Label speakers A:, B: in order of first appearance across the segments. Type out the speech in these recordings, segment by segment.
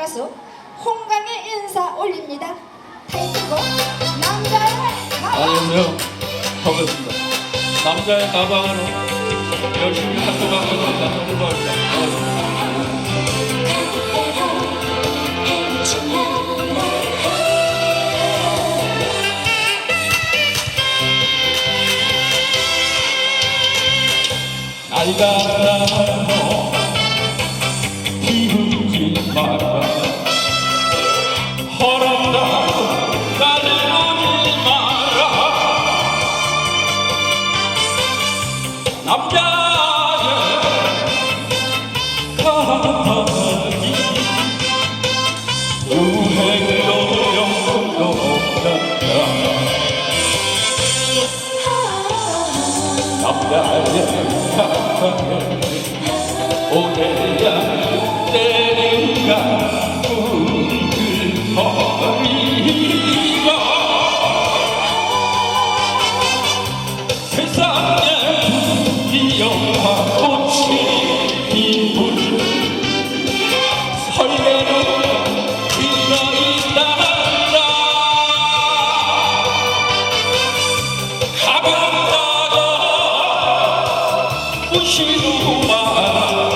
A: 가수 홍강의 인사 올립니다. 타이틀곡 남자의 가방.
B: 반갑습니다. 남자의 가방으로 열심히 활동하고 있습니다.
A: 홍강입니다.
B: 나이가 Cappuccino, my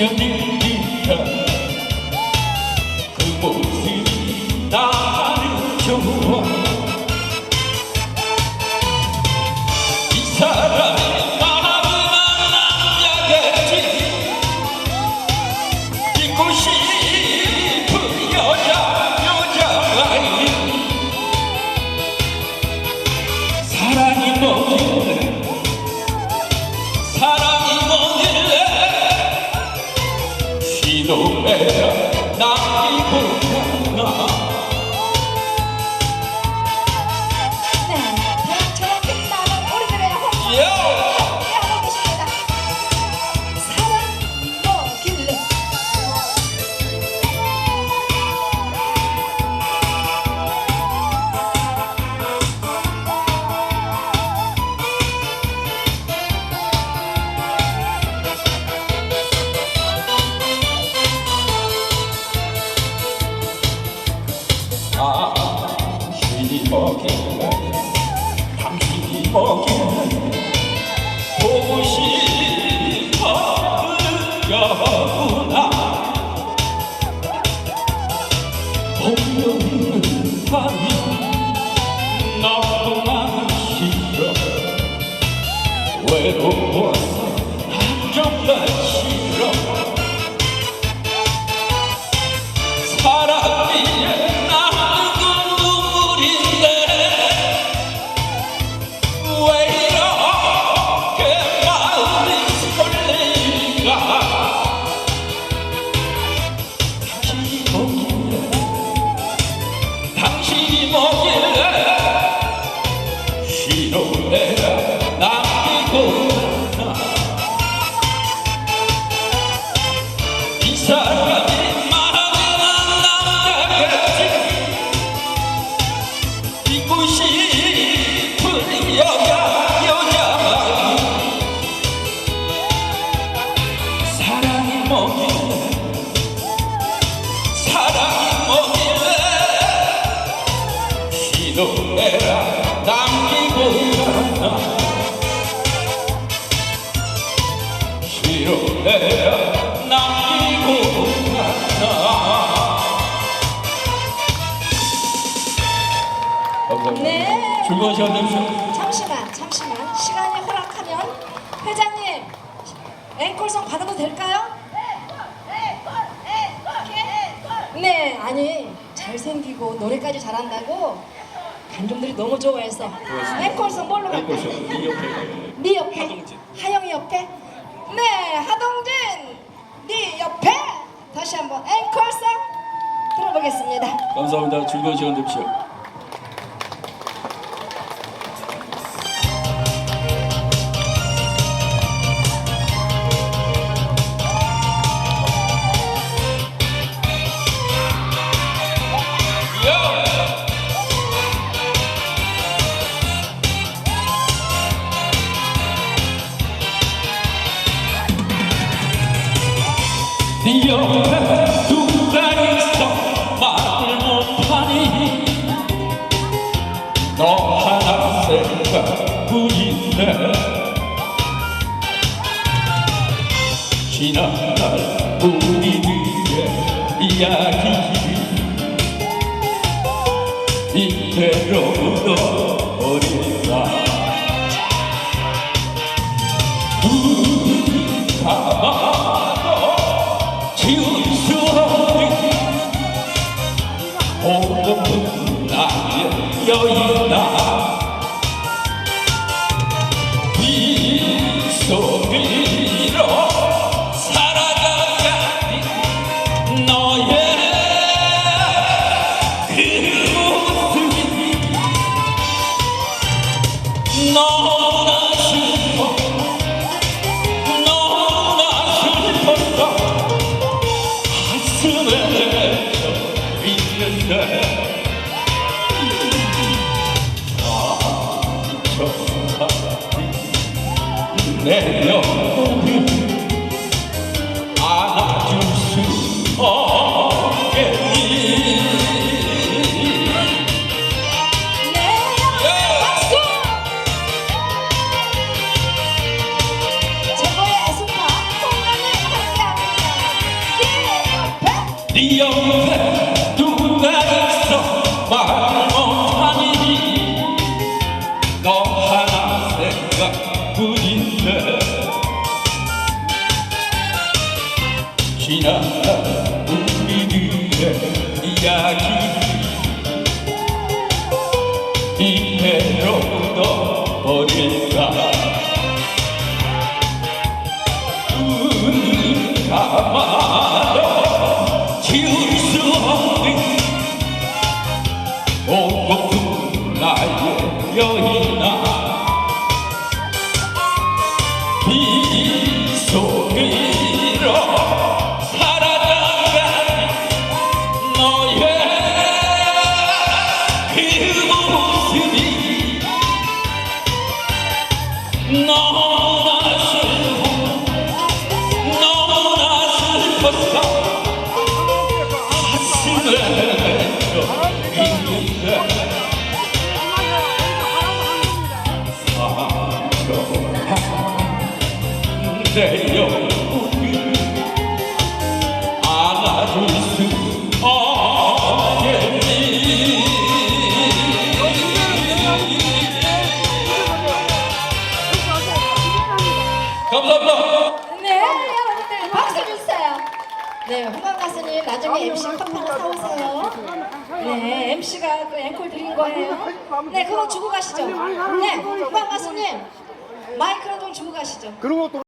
B: eu tenho 당신이 보고 싶어 그려구나 없는 밤이 너무나 싫어. 외로워 남기고.
A: 네.
B: 즐거운 시간 되십시오.
A: 잠시만, 잠시만. 시간이 허락하면 회장님 앵콜송 받아도 될까요? 네, 아니 잘생기고 노래까지 잘한다고 관중들이 너무 좋아해서 앵콜송 뭘로 갈까요?
B: 앵콜송, 이 옆에.
A: 네 옆에? 하영이 옆에? 네, 하동진 네 옆에 다시 한번 앵콜송 들어보겠습니다.
B: 감사합니다. 즐거운 시간 되십시오. 네 내 영혼을 안아줄 수 없겠니.
A: 네 옆에
B: Yeah. 감사합니다.
A: 네, 홍강 가수님 나중에 MC 컵 하나 사오세요. 네, MC가 그 앵콜 드린 거예요. 네, 그거 주고 가시죠. 네, 홍강 가수님 마이크로 좀 주고 가시죠.
C: 그런 것도